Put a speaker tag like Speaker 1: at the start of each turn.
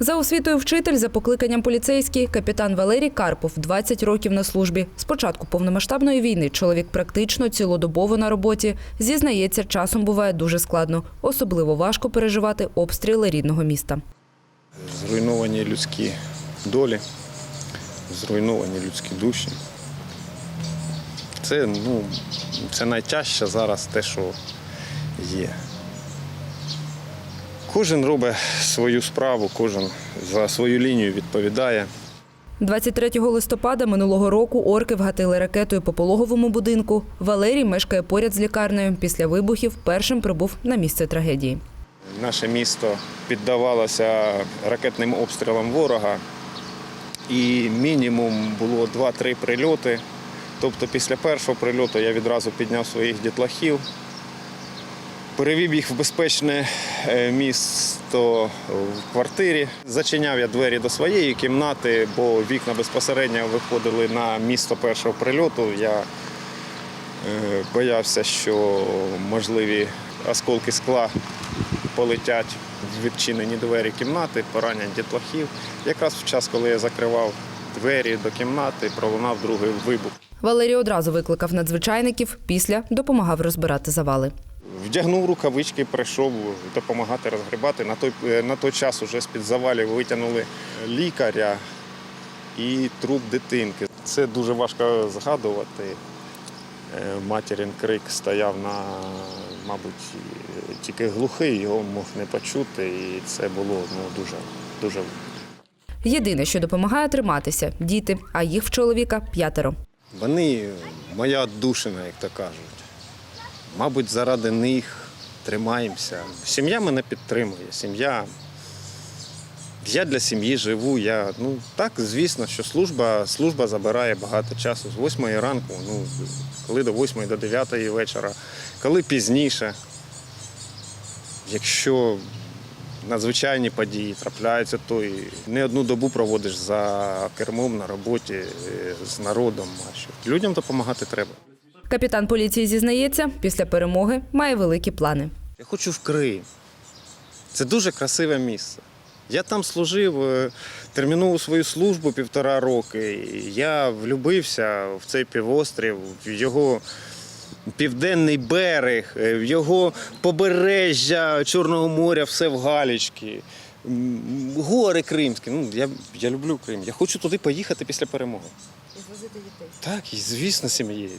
Speaker 1: За освітою вчитель, за покликанням поліцейський, капітан Валерій Карпов 20 років на службі. З початку повномасштабної війни чоловік практично цілодобово на роботі. Зізнається, часом буває дуже складно. Особливо важко переживати обстріли рідного міста.
Speaker 2: Зруйновані людські долі, зруйновані людські душі. Це, ну, це найтяжче зараз те, що є. Кожен робить свою справу, кожен за свою лінію відповідає.
Speaker 1: 23 листопада минулого року орки вгатили ракетою по пологовому будинку. Валерій мешкає поряд з лікарнею. Після вибухів першим прибув на місце трагедії.
Speaker 2: Наше місто піддавалося ракетним обстрілам ворога, і мінімум було 2-3 прильоти. Тобто після першого прильоту я відразу підняв своїх дітлахів, перевів їх в безпечне е, місто в квартирі. Зачиняв я двері до своєї кімнати, бо вікна безпосередньо виходили на місто першого прильоту. Я е, боявся, що можливі осколки скла полетять в відчинені двері кімнати, поранять дітлахів. Якраз в час, коли я закривав двері до кімнати, пролунав другий вибух.
Speaker 1: Валерій одразу викликав надзвичайників, після допомагав розбирати завали.
Speaker 2: Вдягнув рукавички, прийшов допомагати розгрібати. На той, е, на той час уже з-під завалів витягнули лікаря і труп дитинки. Це дуже важко згадувати. Е, Матірин крик стояв на, мабуть, е, тільки глухий, його мог не почути, і це було ну, дуже, дуже
Speaker 1: Єдине, що допомагає триматися – діти, а їх в чоловіка п'ятеро.
Speaker 2: Вони моя душина, як то кажуть. Мабуть, заради них тримаємося. Сім'я мене підтримує. Сім'я. Я для сім'ї живу. Я, ну, так, звісно, що служба, служба забирає багато часу. З 8 ранку, ну, коли до 8 до 9 вечора, коли пізніше. Якщо надзвичайні події трапляються, то і не одну добу проводиш за кермом на роботі з народом. Людям допомагати треба.
Speaker 1: Капітан поліції зізнається, після перемоги має великі плани.
Speaker 2: Я хочу в Крим. Це дуже красиве місце. Я там служив е, термінову свою службу півтора роки. Я влюбився в цей півострів, в його південний берег, е, в його побережжя Чорного моря, все в Галічки, гори Кримські. Ну, я, я люблю Крим. Я хочу туди поїхати після перемоги. І звозити дітей. Так, і звісно, сім'єю.